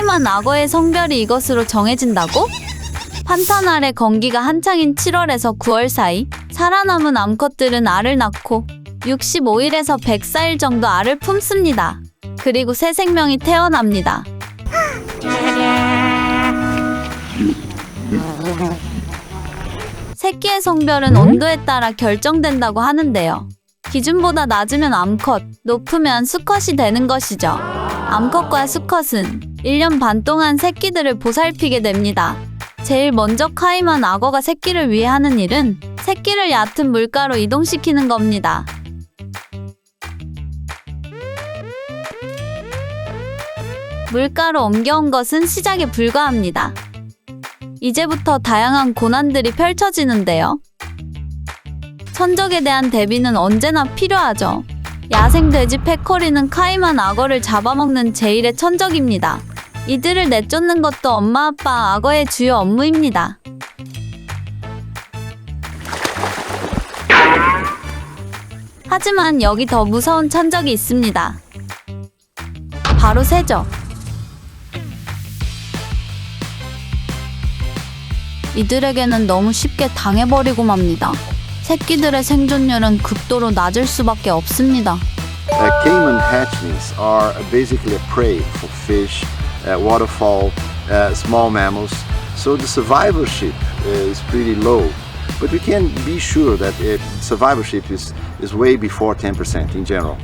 카이만 악어의 성별이 이것으로 정해진다고? 판탄 아래 건기가 한창인 7월에서 9월 사이 살아남은 암컷들은 알을 낳고 65일에서 104일 정도 알을 품습니다. 그리고 새 생명이 태어납니다. 새끼의 성별은 온도에 따라 결정된다고 하는데요. 기준보다 낮으면 암컷, 높으면 수컷이 되는 것이죠. 암컷과 수컷은 1년 반 동안 새끼들을 보살피게 됩니다. 제일 먼저 카이만 악어가 새끼를 위해 하는 일은 새끼를 얕은 물가로 이동시키는 겁니다. 물가로 옮겨온 것은 시작에 불과합니다. 이제부터 다양한 고난들이 펼쳐지는데요. 천적에 대한 대비는 언제나 필요하죠. 야생 돼지 패커리는 카이만 악어를 잡아먹는 제일의 천적입니다. 이들을 내쫓는 것도 엄마 아빠 악어의 주요 업무입니다. 하지만 여기 더 무서운 천적이 있습니다. 바로 새죠. 이들에게는 너무 쉽게 당해버리고 맙니다. 새끼들의 생존율은 극도로 낮을 수밖에 없습니다. Uh, waterfowl, uh, small mammals. So the survivorship is pretty low. But we can be sure that survivorship is, is way before 10% in general.